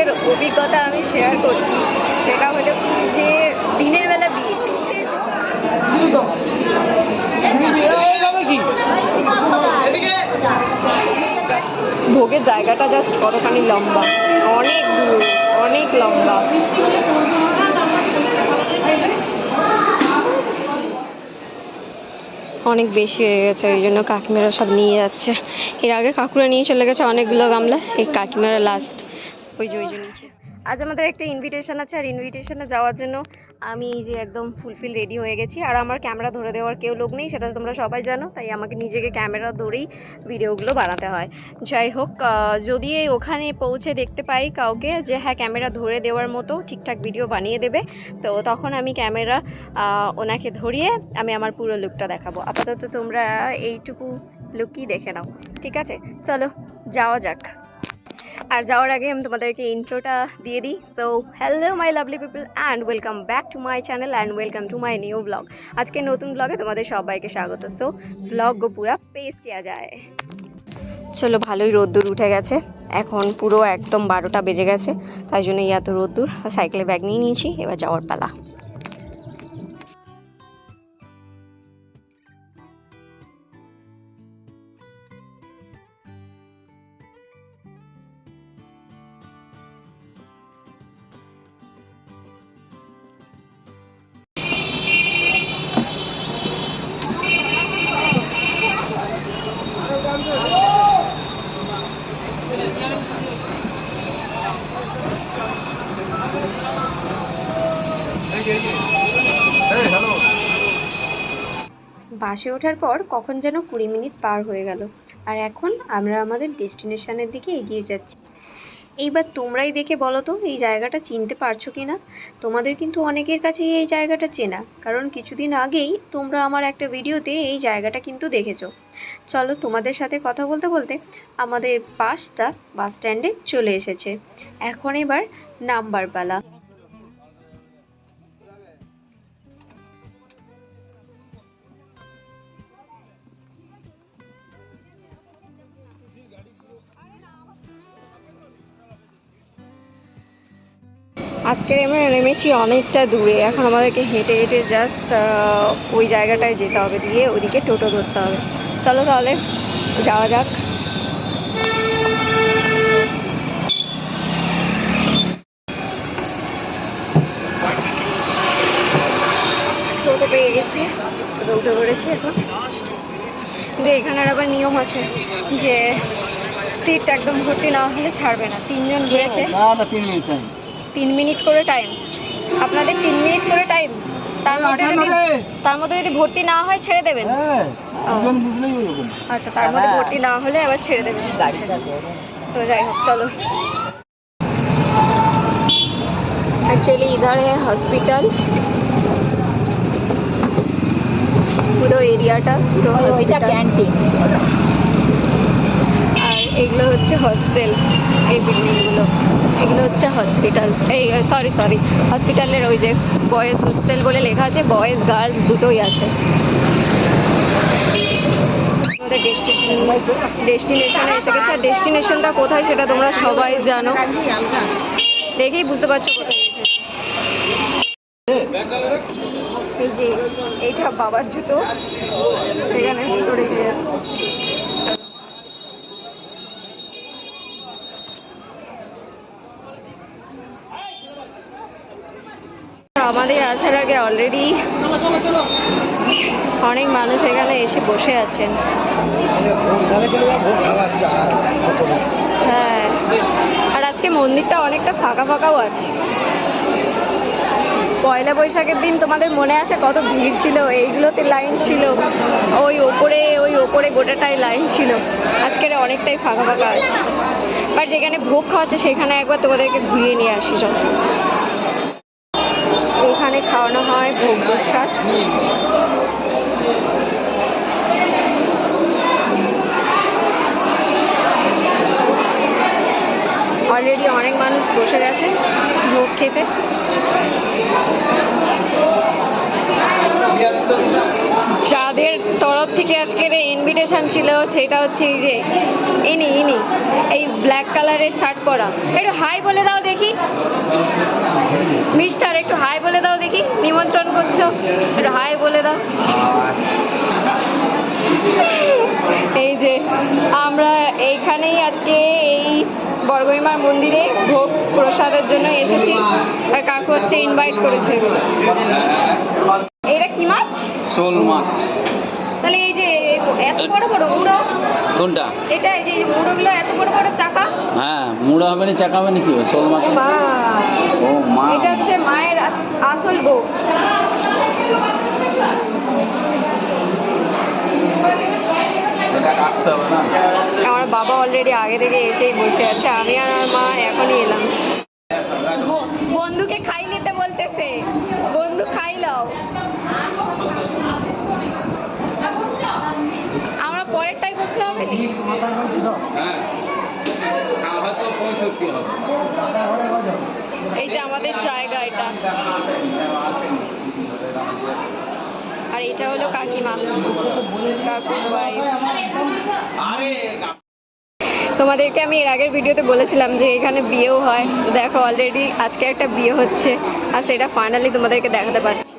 নিজের অভিজ্ঞতা আমি শেয়ার করছি। সেটা হলো কি যে দিনের বেলা বিয়ে। ভোগের জায়গাটা জাস্ট কতখানি লম্বা। অনেক দূর, অনেক লম্বা। অনেক বেশি হয়ে গেছে ওই জন্য কাকিমারা সব নিয়ে যাচ্ছে। এর আগে কাকুরা নিয়ে চলে গেছে অনেকগুলো গামলা, এই কাকিমারা লাস্ট ওই যে, ওই আজ আমাদের একটা ইনভিটেশন আছে, আর ইনভিটেশনে যাওয়ার জন্য আমি যে একদম ফুলফিল রেডি হয়ে গেছি। আর আমার ক্যামেরা ধরে দেওয়ার কেউ লোক নেই, সেটা তোমরা সবাই জানো, তাই আমাকে নিজেকে ক্যামেরা ধরেই ভিডিওগুলো বানাতে হয়। যাই হোক যদি ওখানে পৌঁছে দেখতে পাই কাউকে যে হ্যাঁ ক্যামেরা ধরে দেওয়ার মতো ঠিকঠাক ভিডিও বানিয়ে দেবে, তো তখন আমি ক্যামেরা ওনাকে ধরিয়ে আমি আমার পুরো লুকটা দেখাবো। আপাতত তোমরা এইটুকু লুকই দেখে নাও। ঠিক আছে? চলো, যাওয়া যাক। আর যাওয়ার আগে আমি তোমাদেরকে ইন্ট্রোটা দিয়ে দিই। So hello my lovely people and welcome back to my channel and welcome to my new blog আজকে নতুন ব্লগে তোমাদের সবাইকে স্বাগত। সো ব্লগ পুরা পেস কিয়া যায়। চলো, ভালোই রোদ্দুর উঠে গেছে। এখন পুরো একদম বারোটা বেজে গেছে। তাই জন্য এত রোদ্দুর। সাইকেলে ব্যাগ নিয়ে নিয়েছি। এবার যাওয়ার পালা। বাসে ওঠার পর কখন যেন কুড়ি মিনিট পার হয়ে গেল। আর এখন আমরা আমাদের ডেস্টিনেশনের দিকে এগিয়ে যাচ্ছি। এইবার তোমরাই দেখে বলো তো, এই জায়গাটা চিনতে পারছ কি না তোমাদের কিন্তু অনেকের কাছেই এই জায়গাটা চেনা। কারণ কিছুদিন আগেই তোমরা আমার একটা ভিডিওতে এই জায়গাটা কিন্তু দেখেছ। চলো তোমাদের সাথে কথা বলতে বলতে আমাদের বাসটা বাস স্ট্যান্ডে চলে এসেছে। এখন এবার নাম্বার পালা আজকে আমরা নেমেছি অনেকটা দূরে। এখন আমাদেরকে হেঁটে হেঁটে জাস্ট ওই জায়গাটায় যেতে হবে দিয়ে ওদিকে টোটো ধরতে হবে। চলো তাহলে যাওয়া যাক। টোটো পেয়ে গেছি টোটো উঠে পড়েছি এখন। কিন্তু এখানের আবার নিয়ম আছে যে সিট একদম ভর্তি না হলে ছাড়বে না। তিনজন না না টাইম তিন মিনিট করে টাইম আপনাদের তিন মিনিট করে টাইম তার মধ্যে যদি তার মধ্যে যদি ভর্তি না হয় ছেড়ে দেবেন হ্যাঁ দুজন বুঝলেই ওরকম আচ্ছা তার মধ্যে ভর্তি না হলে আবার ছেড়ে দেবেন তো যাই হোক চলো एक्चुअली इधर है हॉस्पिटल পুরো এরিয়াটা পুরো হসপিটাল ক্যান্টিন আর এগুলো হচ্ছে হস্টেল এই বিল্ডিংগুলো এগুলো হচ্ছে হসপিটাল এই সরি সরি হসপিটালের ওই যে বয়েজ হোস্টেল বলে লেখা আছে বয়েজ গার্লস দুটোই আছে। আমাদের ডেস্টিনেশন এসে গেছে। আর ডেস্টিনেশনটা কোথায় সেটা তোমরা সবাই জানো। দেখেই বুঝতে পারছ কোথায় এই যে, এইটা বাবার জুতো। এখানে ভিতরে গিয়ে যাচ্ছে। আমাদের আসার আগে অলরেডি অনেক মানুষ এখানে এসে বসে আছেন। হ্যাঁ। আর আজকে মন্দিরটা অনেকটা ফাঁকা ফাঁকাও আছে। পয়লা বৈশাখের দিন তোমাদের মনে আছে কত ভিড় ছিল? এইগুলোতে লাইন ছিল। ওই ওপরে ওই ওপরে গোটাটাই লাইন ছিল। আজকের অনেকটাই ফাঁকা ফাঁকা আছে। বাট যেখানে ভোগ খাওয়াচ্ছে সেখানে একবার তোমাদেরকে ঘুরিয়ে নিয়ে আসি, চল। এইখানে খাওয়ানো হয় ভোগ প্রসাদ। অলরেডি অনেক মানুষ বসে গেছে ভোগ খেতে। যাদের তরফ থেকে আজকের ইনভিটেশন ছিল, সেটা হচ্ছে এই যে, ইনি ইনি, এই ব্ল্যাক কালারের শার্ট পরা। একটু হাই বলে দাও দেখি। মিস্টার একটু হাই বলে দাও দেখি, নিমন্ত্রণ করছ। একটু হাই বলে দাও। এই যে, আমরা এইখানেই আজকে এই বর্গইমার মন্দিরে ভোগ প্রসাদের জন্য এসেছি। আর কাকু হচ্ছে ইনভাইট করেছে। শোল মাছ তাহলে এই যে এত বড় বড় মুড়ো? কোনটা? এটা এই যে মুড়োগুলো এত বড় বড় চাকা? হ্যাঁ মুড়ো হবে না চাকা হবে না কি শোল মাছ ও মা। এটা হচ্ছে মায়ের আসল ভোগ আমার বাবা অলরেডি আগে থেকে এসেই বসে আছে আমি আর আমার মা এখনই এলাম। বন্ধুকে খাই নিতে বলতেছে বন্ধু খাই লাও আমরা পরেরটাই বসলে হবে নি? হ্যাঁ খাওয়া তো পঁয়ষট্টি হবে আমাদের জায়গা এটা। আর এটা হলো কাকিমা। কাকুর তোমাদেরকে আমি এর আগের ভিডিওতে বলেছিলাম যে এখানে বিয়েও হয়। দেখো অলরেডি আজকে একটা বিয়ে হচ্ছে। আর সেটা ফাইনালি তোমাদেরকে দেখাতে পারছি।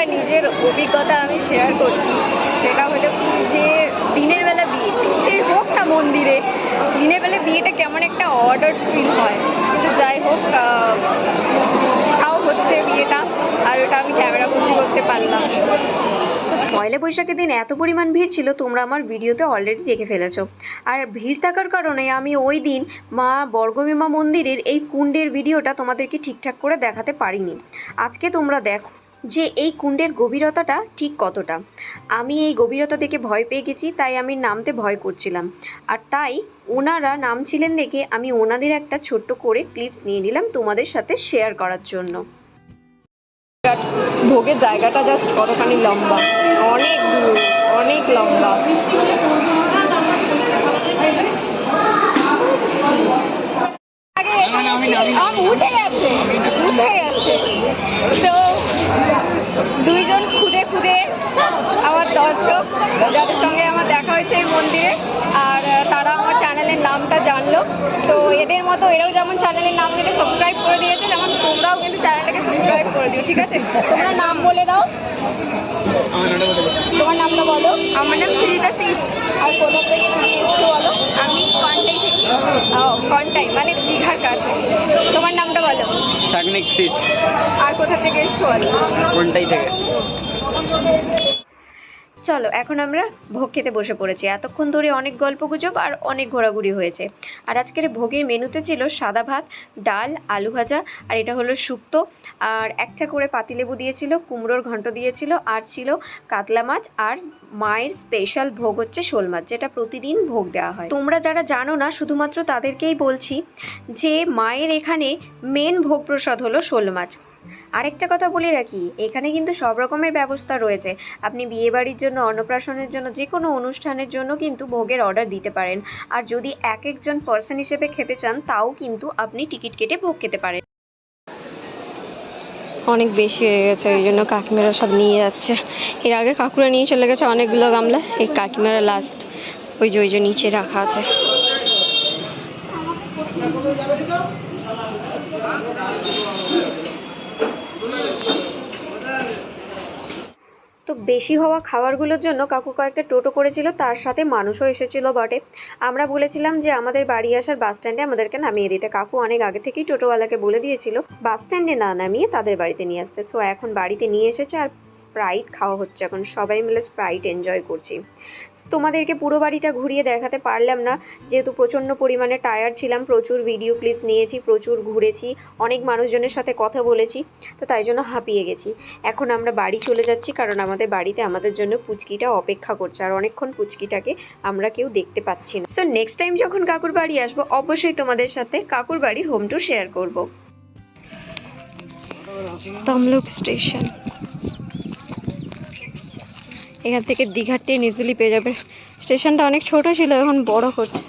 একটা নিজের অভিজ্ঞতা আমি শেয়ার করছি। সেটা হলো কি যে, দিনের বেলা বিয়ে। সেই হোক না মন্দিরে, দিনের বেলা বিয়েটা কেমন একটা অর্ডার ফিল হয়। কিন্তু যাই হোক তাও হচ্ছে বিয়েটা, আর ওটা আমি ক্যামেরা বন্দি করতে পারলাম। পয়লা বৈশাখের দিন এত পরিমাণ ভিড় ছিল, তোমরা আমার ভিডিওতে অলরেডি দেখে ফেলেছো। আর ভিড় থাকার কারণে আমি ওই দিন মা বর্গমীমা মন্দিরের এই কুণ্ডের ভিডিওটা তোমাদেরকে ঠিকঠাক করে দেখাতে পারিনি। আজকে তোমরা দেখো। যে এই কুণ্ডের গভীরতাটা ঠিক কতটা। আমি এই গভীরতা দেখে ভয় পেয়ে গেছি তাই আমি নামতে ভয় করছিলাম। আর তাই ওনারা নামছিলেন দেখে আমি ওনাদের একটা ছোট্ট করে ক্লিপস নিয়ে নিলাম তোমাদের সাথে শেয়ার করার জন্য। ভোগের জায়গাটা জাস্ট কতখানি লম্বা। অনেক দূর অনেক লম্বা। আম উঠে গেছে উঠে গেছে তো দুইজন খুদে খুদে আমার দর্শক যাদের সঙ্গে আমার দেখা হয়েছে এই মন্দিরে আর তারা আমার চ্যানেলের নামটা জানলো। তো এদের মতো এরাও যেমন চ্যানেলের নাম থেকে সাবস্ক্রাইব করে দিয়েছে যেমন তোমরাও কিন্তু চ্যানেলটাকে সাবস্ক্রাইব করে দিও ঠিক আছে? তোমরা নাম বলে দাও। তোমার নামটা বলো। আমার নাম সুজিতা সিট। আর কোথা থেকে তুমি এসছো বলো। আমি কন্টাই থেকে। কন্টাই মানে দীঘার কাছে। তোমার নামটা বলো। সিট। আর কোথা থেকে এসছো বলো। কোনটাই থেকে। চলো, এখন আমরা ভোগ খেতে বসে পড়েছি। এতক্ষণ ধরে অনেক গল্প গুজব আর অনেক ঘোরাঘুরি হয়েছে। আর আজকের ভোগের মেনুতে ছিল সাদা ভাত, ডাল, আলু ভাজা, আর এটা হলো শুক্তো। আর একটা করে পাতিলেবু দিয়েছিল, কুমড়োর ঘন্ট দিয়েছিল, আর ছিল কাতলা মাছ। আর মায়ের স্পেশাল ভোগ হচ্ছে শোল মাছ, যেটা প্রতিদিন ভোগ দেওয়া হয়। তোমরা যারা জানো না, শুধুমাত্র তাদেরকেই বলছি যে মায়ের এখানে মেন ভোগ প্রসাদ হলো শোল মাছ। আরেকটা কথা বলে রাখি, এখানে কিন্তু সব রকমের ব্যবস্থা রয়েছে। আপনি বিয়েবাড়ির জন্য, অন্নপ্রাশনের জন্য যে কোনো অনুষ্ঠানের জন্য কিন্তু ভোগের অর্ডার দিতে পারেন। আর যদি এক একজন পার্সন হিসেবে খেতে চান, তাও কিন্তু আপনি টিকিট কেটে ভোগ খেতে পারেন। অনেক বেশি হয়ে গেছে ওই জন্য কাকিমারা সব নিয়ে যাচ্ছে। এর আগে কাকুরা নিয়ে চলে গেছে অনেকগুলো গামলা, এই কাকিমারা লাস্ট ওই যে ওই যে নিচে রাখা আছে। তো বেশি হওয়া খাবারগুলোর জন্য কাকু কয়েকটা টোটো করেছিল, তার সাথে মানুষও এসেছিল বটে। আমরা বলেছিলাম যে আমাদের বাড়ি আসার বাস স্ট্যান্ডে আমাদেরকে নামিয়ে দিতে। কাকু অনেক আগে থেকেই টোটোওয়ালাকে বলে দিয়েছিল, বাস স্ট্যান্ডে না নামিয়ে তাদের বাড়িতে নিয়ে আসতে। সো এখন বাড়িতে নিয়ে এসেছে আর স্প্রাইট খাওয়া হচ্ছে এখন। সবাই মিলে স্প্রাইট এনজয় করছি। তোমাদেরকে পুরো বাড়িটা ঘুরিয়ে দেখাতে পারলাম না। যেহেতু প্রচণ্ড পরিমাণে টায়ার্ড ছিলাম, প্রচুর ভিডিও ক্লিপস নিয়েছি, প্রচুর ঘুরেছি, অনেক মানুষজনের সাথে কথা বলেছি, তো তাই জন্য হাঁপিয়ে গেছি। এখন আমরা বাড়ি চলে যাচ্ছি, কারণ আমাদের বাড়িতে আমাদের জন্য পুচকিটা অপেক্ষা করছে, আর অনেকক্ষণ পুচকিটাকে আমরা কেউ দেখতে পাচ্ছি না। সো নেক্সট টাইম যখন কাকুর বাড়ি আসব, অবশ্যই তোমাদের সাথে কাকুর বাড়ির হোম টুর শেয়ার করব। তমলুক স্টেশন এখান থেকে দীঘার ট্রেন ইজিলি পেয়ে যাবে। স্টেশনটা অনেক ছোট ছিল, এখন বড় করছে।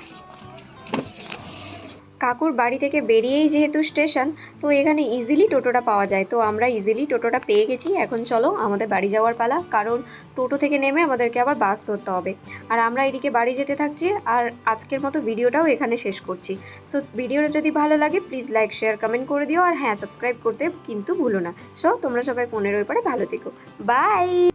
কাকুর বাড়ি থেকে বেরিয়েই যেহেতু স্টেশন, তো এখানে ইজিলি টোটোটা পাওয়া যায়। তো আমরা ইজিলি টোটোটা পেয়ে গেছি। এখন চলো আমাদের বাড়ি যাওয়ার পালা, কারণ টোটো থেকে নেমে আমাদেরকে আবার বাস ধরতে হবে। আর আমরা এদিকে বাড়ি যেতে থাকছি, আর আজকের মতো ভিডিওটাও এখানে শেষ করছি। সো ভিডিওটা যদি ভালো লাগে প্লিজ লাইক শেয়ার কমেন্ট করে দিও। আর হ্যাঁ সাবস্ক্রাইব করতে কিন্তু ভুলো না। সো তোমরা সবাই ফোনের ওই পারে ভালো থেকো। বাই